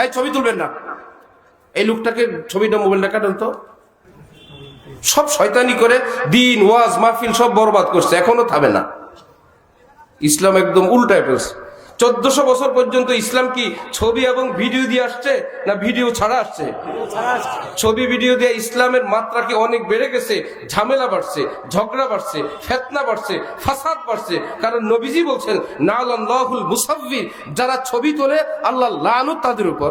এই ছবি তুলবেন না। এই লোকটাকে ছবিটা মোবাইলটা কাটেন তো। সব শয়তানি করে দিন, ওয়াজ, মাহফিল সব বরবাদ করছে, এখনও থামে না। ইসলাম একদম উল্টায় ফেলছে। চোদ্দশো বছর পর্যন্ত ইসলাম কি ছবি এবং ভিডিও দিয়ে আসছে না ভিডিও ছাড়া আসছে? ছবি, ভিডিও দিয়ে ইসলামের মাত্রা কি অনেক বেড়ে গেছে? ঝামেলা বাড়ছে, ঝগড়া বাড়ছে, ফেতনা বাড়ছে, ফাসাদ বাড়ছে। কারণ নবীজি বলছেন না আল্লাহুল মুসাফির যারা ছবি তোলে, আল্লাহ লানু তাদের উপর।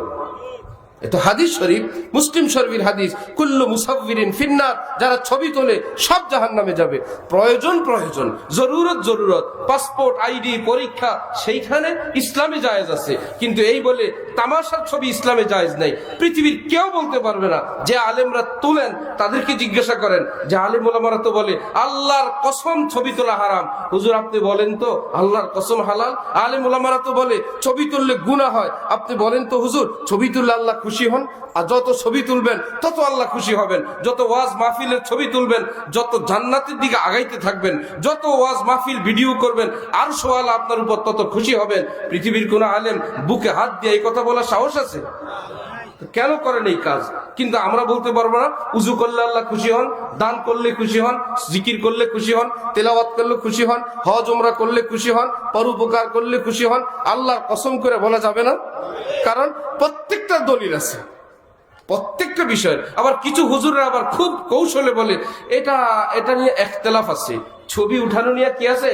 এটা হাদিস শরীফ, মুসলিম শরীফের হাদিস, কুল্লু মুসাফিরিন ফিন্নার, যারা ছবি তোলে সব জাহান নামে যাবে। প্রয়োজন প্রয়োজন, জরুরত জরুরত। পাসপোর্ট, আইডি, পরীক্ষা, সেইখানে ইসলামে জায়েজ আছে। কিন্তু এই বলে তামাশার ছবি ইসলামে জায়েজ নাই। পৃথিবীর কেউ বলতে পারবে না। যে আলেমরা তোলেন, তাদেরকে জিজ্ঞাসা করেন। যে আলেম ওলামারা তো বলে, আল্লাহর কসম ছবি তোলা হারাম। হুজুর, আপনি বলেন তো, আল্লাহর কসম হালাল? আলেম ওলামারা তো বলে, ছবি তুললে গুনাহ হয়। আপনি বলেন তো, হুজুর, ছবি তুললে আল্লাহ খুশি হন আর যত ছবি তুলবেন, তত আল্লাহ খুশি হবেন। যত ওয়াজ মাহফিলের ছবি তুলবেন, যত জান্নাতের দিকে আগাইতে থাকবেন, যত ওয়াজ মাহফিল ভিডিও করবেন, আর সোয়াল আপনার উপর তত খুশি হবেন। পৃথিবীর কোন আলেম বুকে হাত দিয়ে এই কথা বলার সাহস আছে? কেন করেন এই কাজ? কিন্তু আমরা বলতে পারব না, উজু করলে আল্লাহ খুশি হন, দান করলে খুশি হন, জিকির করলে খুশি হন, তেলাওয়াত করলে খুশি হন, হজ, উমরা করলে খুশি হন, পরোপকার করলে খুশি হন, আল্লাহর কসম করে বলা যাবে না? কারণ প্রত্যেকটা দলিল আছে। প্রত্যেকটা বিষয়। আবার কিছু হুজুররা আবার খুব কৌশলে বলে, এটা এটা নিয়ে একতলাফ আছে। ছবি উঠানো নিয়ে কি আছে?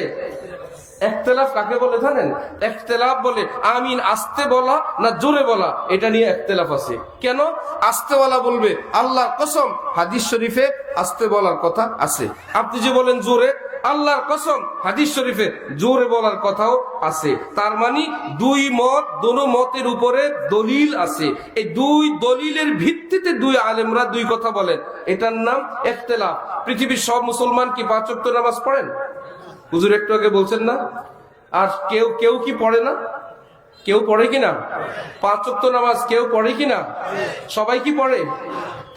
একতলাফ কাকে বলে জানেন? একতলাফ বলে, আমিন, আস্তে বলা না জোরে বলা? এটা নিয়ে একতলাফ আছে। কেন? আস্তে বলা বলবে, আল্লাহর কসম, হাদিস শরীফে আস্তে বলার কথা আছে। আপনি যে বলেন জোরে আল্লাহর কসম, হাদিস শরীফে জোরে বলার কথাও আছে। তার মানে দুই মত, দোনো মতের উপরে দলিল আছে। এই দুই দলিলের ভিত্তিতে দুই আলেমরা দুই কথা বলেন। এটার নাম একতেলাফ পৃথিবীর সব মুসলমান কি পাঁচ ওয়াক্ত নামাজ পড়েন? হুজুর, একটু আগে বলছেন না? আর কেউ কেউ কি পড়ে না? কেউ পড়ে কিনা? পাঁচ ওয়াক্ত নামাজ কেউ পড়ে কিনা? সবাই কি পড়ে?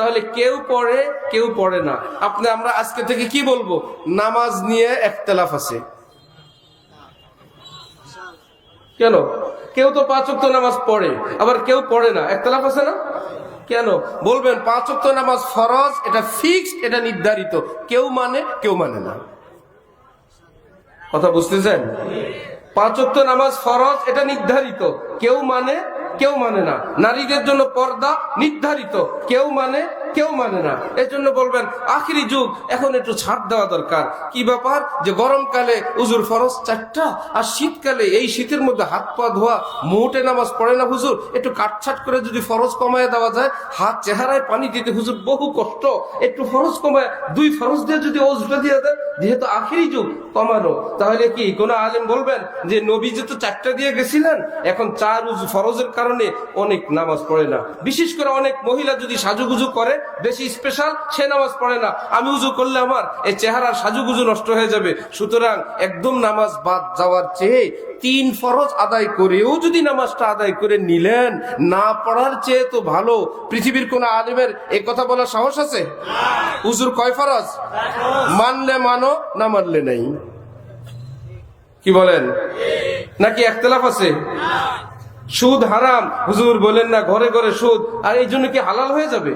তাহলে কেউ পড়ে কেউ পড়ে না। আপনি, আমরা আজকে থেকে কি বলব? নামাজ নিয়ে একতলাফ আছে। কেন? কেউ তো পাঁচ ওয়াক্ত নামাজ পড়ে, আবার কেউ পড়ে না। একতলাফ আছে না? কেন? বলবেন, পাঁচ ওয়াক্ত নামাজ ফরজ, এটা ফিক্সড, এটা নির্ধারিত। কেউ মানে কেউ মানে না। কথা বুঝতেছেন? পাঁচ ওয়াক্ত নামাজ ফরজ, এটা নির্ধারিত। কেউ মানে কেউ মানে না। নারীদের জন্য পর্দা নির্ধারিত। কেউ মানে কেউ মানে না। এই জন্য বলবেন, আখিরি যুগ, এখন একটু ছাড় দেওয়া দরকার। কি ব্যাপার? যে গরমকালে উজুর ফরজ চারটা, আর শীতকালে এই শীতের মধ্যে হাত পা ধোয়া, মুহূর্তে নামাজ পড়ে না হুজুর। একটু কাটছাট করে যদি ফরজ কমায় দেওয়া যায়, হাত চেহারায় পানি দিতে হুজুর বহু কষ্ট। একটু ফরজ কমায়, দুই ফরজ দিয়ে যদি ওজটা দিয়ে দেয় যেহেতু আখিরি যুগ কমানো, তাহলে কি কোন আলেম বলবেন যে নবী যে তো চারটা দিয়ে গেছিলেন? এখন চার ফরজের কারণে অনেক নামাজ পড়ে না। বিশেষ করে অনেক মহিলা যদি সাজুগুজু করে, বেশি স্পেশাল সে নামাজ পড়ে না। আমি উজু করলে আমার এই চেহারার সাজুগুজু নষ্ট হয়ে যাবে। সুতরাং একদম নামাজ বাদ যাওয়ার চেয়ে তিন ফরজ আদায় করেও যদি নামাজটা আদায় করে নিলেন, না পড়ার চেয়ে তো ভালো। পৃথিবীর কোন আলিমের এই কথা বলার সাহস আছে? হুজুর কয় ফরজ? মানলে মানো না মানলে নাই। কি বলেন? নাকি একতলাফ আছে? সুদ হারাম। হুজুর বলেন না, ঘরে ঘরে সুদ। আর এই জন্য কি হালাল হয়ে যাবে?